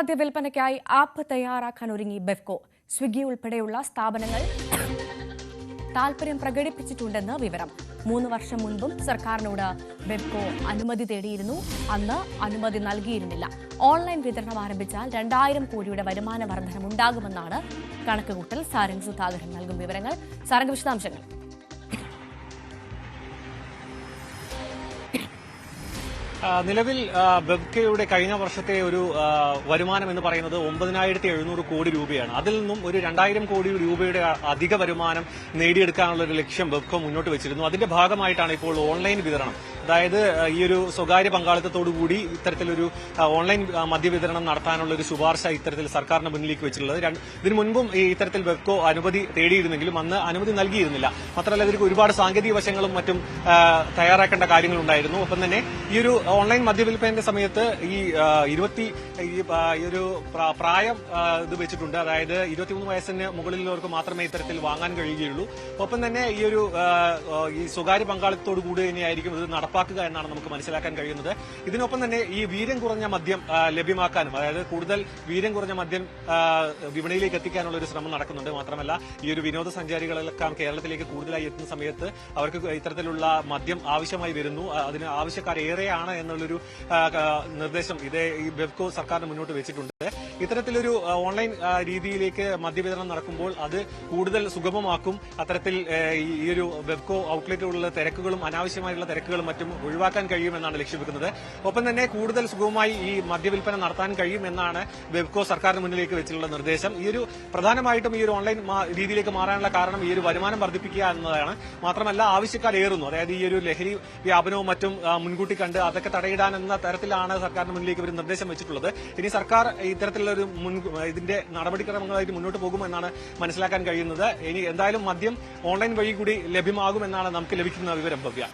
മദ്യ വിൽപ്പനയ്ക്കായി ആപ്പ് തയ്യാറാക്കാൻ ഒരുങ്ങി ബെഫ്കോ സ്വിഗ്ഗി ഉൾപ്പെടെയുള്ള സ്ഥാപനങ്ങൾ താൽപര്യം പ്രകടിപ്പിച്ചിട്ടുണ്ടെന്ന് വിവരം. മൂന്ന് വർഷം മുൻപും സർക്കാരിനോട് ബെബ്കോ അനുമതി തേടിയിരുന്നു. അന്ന് അനുമതി നൽകിയിരുന്നില്ല. ഓൺലൈൻ വിതരണം ആരംഭിച്ചാൽ രണ്ടായിരം കോടിയുടെ വരുമാന വർധനമുണ്ടാകുമെന്നാണ് കണക്കുകൂട്ടൽ. സാരംഗ് സുധാകരൻ നൽകും വിവരങ്ങൾ. സാരംഗ് വിശദാംശങ്ങൾ. നിലവിൽ ബെബ്കയുടെ കഴിഞ്ഞ വർഷത്തെ ഒരു വരുമാനം എന്ന് പറയുന്നത് ഒമ്പതിനായിരത്തി എഴുന്നൂറ് കോടി രൂപയാണ്. അതിൽ നിന്നും ഒരു രണ്ടായിരം കോടി രൂപയുടെ അധിക വരുമാനം നേടിയെടുക്കാനുള്ള ഒരു ലക്ഷ്യം ബെബ്കോ മുന്നോട്ട് വെച്ചിരുന്നു. അതിന്റെ ഭാഗമായിട്ടാണ് ഇപ്പോൾ ഓൺലൈൻ വിതരണം. അതായത് ഈ ഒരു സ്വകാര്യ പങ്കാളിത്തത്തോടുകൂടി ഇത്തരത്തിലൊരു ഓൺലൈൻ മദ്യവിതരണം നടത്താനുള്ള ഒരു ശുപാർശ ഇത്തരത്തിൽ സർക്കാരിന്റെ മുന്നിലേക്ക് വെച്ചിട്ടുള്ളത്. ഇതിനു മുൻപും ഈ ഇത്തരത്തിൽ വെബ്കോ അനുമതി തേടിയിരുന്നെങ്കിലും അന്ന് അനുമതി നൽകിയിരുന്നില്ല. മാത്രമല്ല ഇവർക്ക് ഒരുപാട് സാങ്കേതിക വശങ്ങളും മറ്റും തയ്യാറാക്കേണ്ട കാര്യങ്ങളുണ്ടായിരുന്നു. ഒപ്പം തന്നെ ഈ ഒരു ഓൺലൈൻ മദ്യവിൽപ്പനയുടെ സമയത്ത് ഈ ഇരുപത്തി ഈ ഒരു പ്രായം ഇത് വെച്ചിട്ടുണ്ട്. അതായത് ഇരുപത്തിമൂന്ന് വയസ്സിന് മുകളിലുള്ളവർക്ക് മാത്രമേ ഇത്തരത്തിൽ വാങ്ങാൻ കഴിയുകയുള്ളൂ. ഒപ്പം തന്നെ ഈ ഒരു ഈ സ്വകാര്യ പങ്കാളിത്തത്തോടു കൂടി തന്നെയായിരിക്കും ഇത് നടപ്പാക്കുക എന്നാണ് നമുക്ക് മനസ്സിലാക്കാൻ കഴിയുന്നത്. ഇതിനൊപ്പം തന്നെ ഈ വീര്യം കുറഞ്ഞ മദ്യം ലഭ്യമാക്കാനും അതായത് കൂടുതൽ വീര്യം കുറഞ്ഞ മദ്യം വിപണിയിലേക്ക് എത്തിക്കാനുള്ള ഒരു ശ്രമം നടക്കുന്നുണ്ട്. മാത്രമല്ല ഈ ഒരു വിനോദസഞ്ചാരികളെല്ലാം കേരളത്തിലേക്ക് കൂടുതലായി എത്തുന്ന സമയത്ത് അവർക്ക് ഇത്തരത്തിലുള്ള മദ്യം ആവശ്യമായി വരുന്നു. അതിന് ആവശ്യക്കാരേറെയാണ് എന്നുള്ളൊരു നിർദ്ദേശം ഇതേ ഈ ബെബ്കോ സർക്കാരിന് മുന്നോട്ട് വെച്ചിട്ടുണ്ട്. ഇത്തരത്തിലൊരു ഓൺലൈൻ രീതിയിലേക്ക് മദ്യവിതരണം നടക്കുമ്പോൾ അത് കൂടുതൽ സുഗമമാക്കും. അത്തരത്തിൽ ഈ- ഒരു വെബ്കോ ഔട്ട്ലെറ്റുകളുള്ള തിരക്കുകളും അനാവശ്യമായിട്ടുള്ള തിരക്കുകളും മറ്റും ഒഴിവാക്കാൻ കഴിയുമെന്നാണ് ലക്ഷ്യമിക്കുന്നത് ഒപ്പം തന്നെ കൂടുതൽ സുഗമമായി ഈ മദ്യവിൽപ്പന നടത്താൻ കഴിയുമെന്നാണ് വെബ്കോ സർക്കാരിന് മുന്നിലേക്ക് വെച്ചിട്ടുള്ള നിർദ്ദേശം. ഈ ഒരു പ്രധാനമായിട്ടും ഈ ഒരു ഓൺലൈൻ രീതിയിലേക്ക് മാറാനുള്ള കാരണം ഈ ഒരു വരുമാനം വർദ്ധിപ്പിക്കുക എന്നതാണ്. മാത്രമല്ല ആവശ്യക്കാർ ഏറുന്നു. അതായത് ഈ ഒരു ലഹരി വ്യാപനവും മറ്റും മുൻകൂട്ടി കണ്ട് അതൊക്കെ തടയിടാൻ എന്ന തരത്തിലാണ് സർക്കാരിന് മുന്നിലേക്ക് ഒരു നിർദ്ദേശം വെച്ചിട്ടുള്ളത്. ഇനി സർക്കാർ ഇത്തരത്തിലുള്ള ഒരു മുൻ ഇതിന്റെ നടപടിക്രമങ്ങളായിട്ട് മുന്നോട്ട് പോകുമെന്നാണ് മനസ്സിലാക്കാൻ കഴിയുന്നത്. ഇനി എന്തായാലും മദ്യം ഓൺലൈൻ വഴി കൂടി ലഭ്യമാകുമെന്നാണ് നമുക്ക് ലഭിക്കുന്ന വിവരം ഭവ്യ.